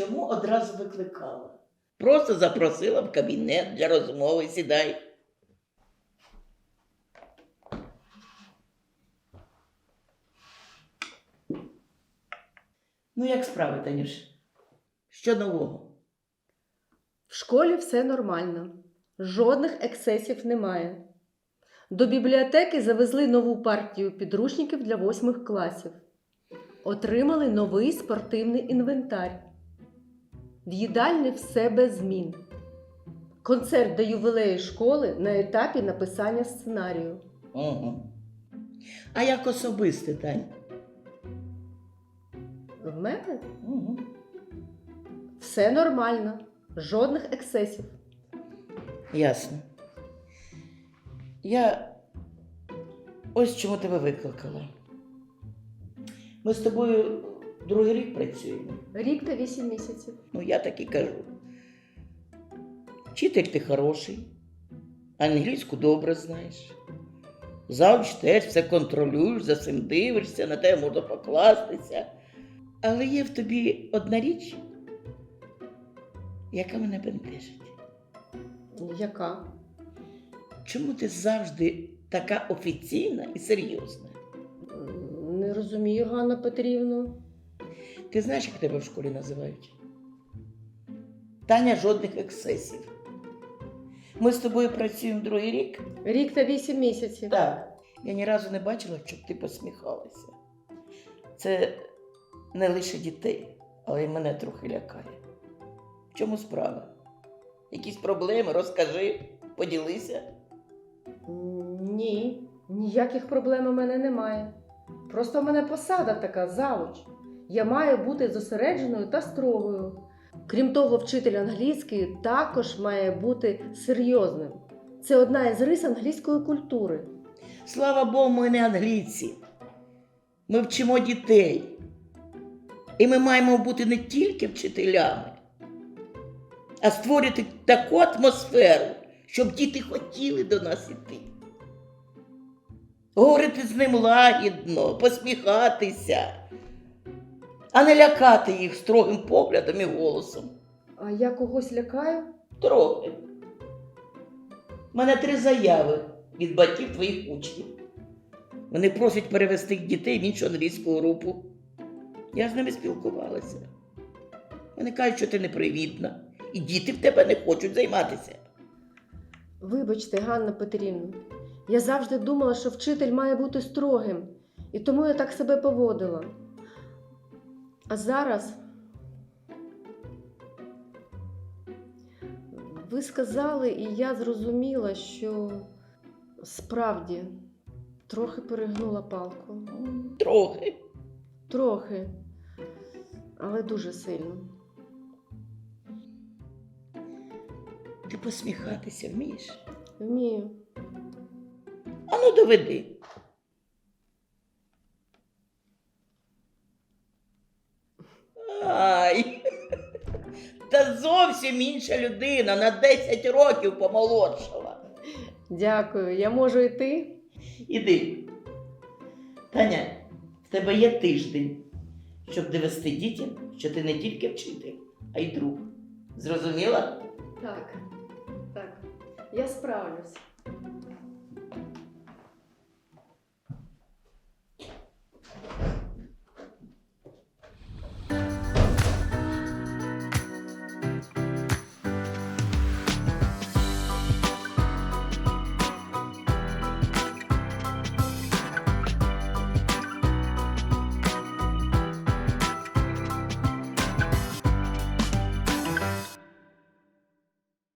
Чому одразу викликала? Просто запросила в кабінет для розмови, сідай. Ну, як справи, Танюш? Що нового? В школі все нормально, жодних ексцесів немає. До бібліотеки завезли нову партію підручників для восьмих класів. Отримали новий спортивний інвентар. В їдальні все без змін. Концерт до ювілею школи на етапі написання сценарію. Угу. А як особисте, Тань? В мене Угу. все нормально, жодних ексцесів. Ясно. Я ось чому тебе викликала. Ми з тобою другий рік працюємо. Рік та вісім місяців. Ну, я так і кажу. Вчитель ти хороший, англійську добре знаєш. Завжди теж все контролюєш, за цим дивишся, на тебе можна покластися. Але є в тобі одна річ, яка мене бентежить. Яка? Чому ти завжди така офіційна і серйозна? Не розумію, Ганна Петрівну. Ти знаєш, як тебе в школі називають? Таня жодних ексцесів. Ми з тобою працюємо другий рік. Рік та вісім місяців. Так. Я ні разу не бачила, щоб ти посміхалася. Це не лише дітей, але й мене трохи лякає. В чому справа? Якісь проблеми, розкажи, поділися. Ні, ніяких проблем у мене немає. Просто в мене посада така завуч. Я маю бути зосередженою та строгою. Крім того, вчитель англійської також має бути серйозним. Це одна із рис англійської культури. Слава Богу, ми не англійці. Ми вчимо дітей. І ми маємо бути не тільки вчителями, а створити таку атмосферу, щоб діти хотіли до нас іти. Говорити з ним лагідно, посміхатися, а не лякати їх строгим поглядом і голосом. А я когось лякаю? Трохи. У мене три заяви від батьків твоїх учнів. Вони просять перевести дітей в іншу англійську групу. Я з ними спілкувалася. Вони кажуть, що ти непривітна, і діти в тебе не хочуть займатися. Вибачте, Ганна Петрівна, я завжди думала, що вчитель має бути строгим, і тому я так себе поводила. А зараз ви сказали, і я зрозуміла, що справді трохи перегнула палку. Трохи. Трохи, але дуже сильно. Ти посміхатися вмієш? Вмію. Ану доведи. Ай. Та зовсім інша людина на 10 років помолодшала. Дякую. Я можу йти? Іди. Таня, в тебе є тиждень, щоб довести дітям, що ти не тільки вчитель, а й друг. Зрозуміла? Так, так. Я справлюсь.